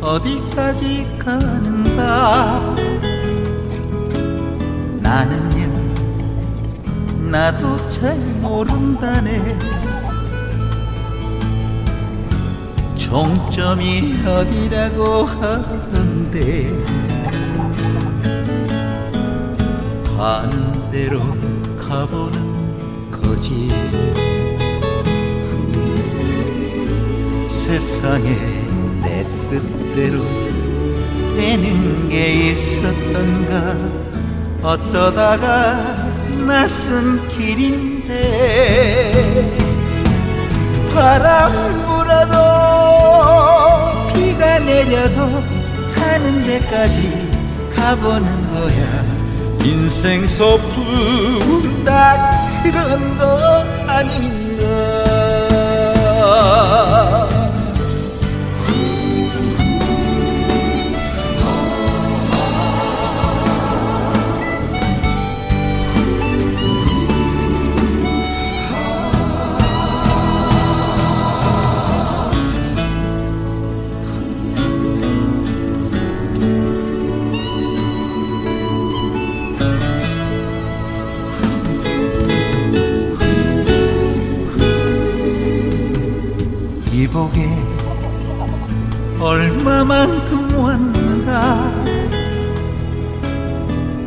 어디까지 가는가? 나는요 나도 잘 모른다네. 종점이 어디라고 하는데? 가는 대로 가보는 거지 세상에 내 뜻대로 되는 게 있었던가? 어쩌다가 낯선 길인데 바람 불어도 비가 내려도 가는 데까지 가보는 거야. 인생 소풍 딱 그런 거 아닌가 이복에 얼마만큼 왔는가?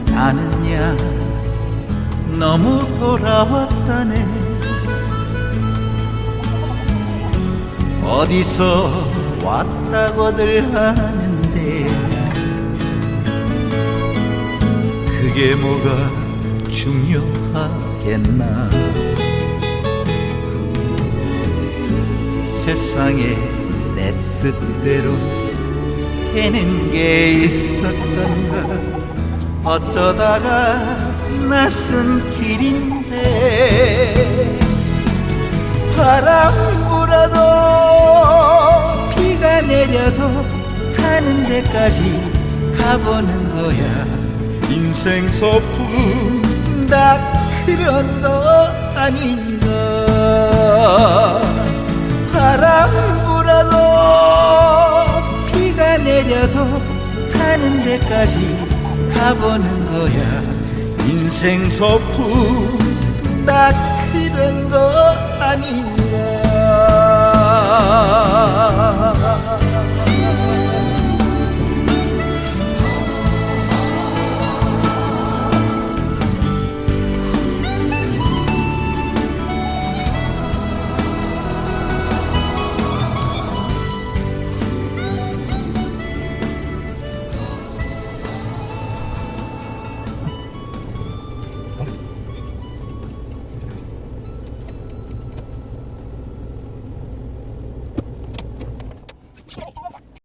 나는야 너무 돌아왔다네. 어디서 왔다고들 하는데? 그게 뭐가 중요하겠나 세상에 내 뜻대로 되는 게 있었던가? 어쩌다가 낯선 길인데 바람 불어도 비가 내려도 가는 데까지 가보는 거야. 인생 소풍 다 그런 거 아닌가 데까지 가보는 거야. 인생 소풍 딱 그런 거